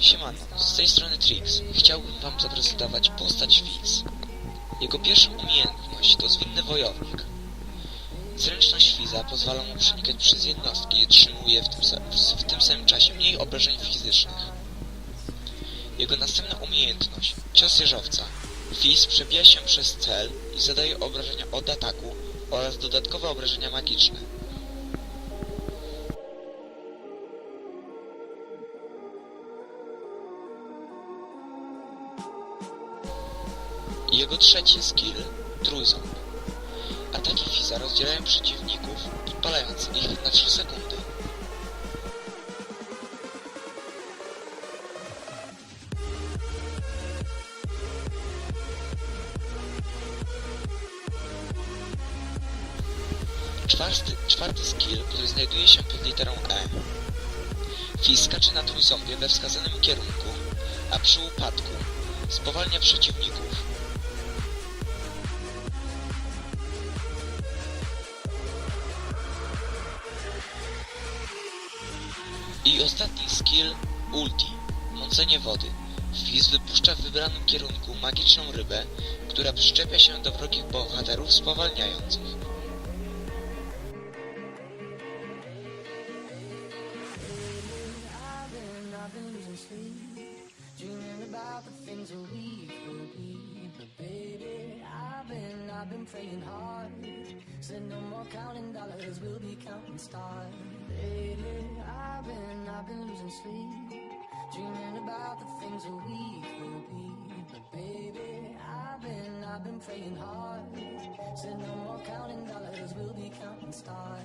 Siemano, z tej strony Trix. Chciałbym wam zaprezentować postać Fizz. Jego pierwszą umiejętność to zwinny wojownik. Zręczność Fiza pozwala mu przenikać przez jednostki i otrzymuje w tym, w tym samym czasie mniej obrażeń fizycznych. Jego następna umiejętność, cios jeżowca. Fizz przebija się przez cel i zadaje obrażenia od ataku oraz dodatkowe obrażenia magiczne. Jego trzeci skill, trójząb. Ataki Fiza rozdzielają przeciwników, podpalając ich na 3 sekundy. Czwarty, czwarty skill, który znajduje się pod literą E. Fizz skacze na trójząbie we wskazanym kierunku, a przy upadku spowalnia przeciwników. I ostatni skill ulti, mącenie wody. Fizz wypuszcza w wybranym kierunku magiczną rybę, która przyczepia się do wrogich bohaterów spowalniając ich. I've been, I've been losing sleep, dreaming about the things that we could be. But baby, I've been, I've been praying hard. Said no more counting dollars, we'll be counting stars. I've been losing sleep, dreaming about the things that we could be. But baby, I've been, I've been praying hard. Said no more counting dollars, we'll be counting stars.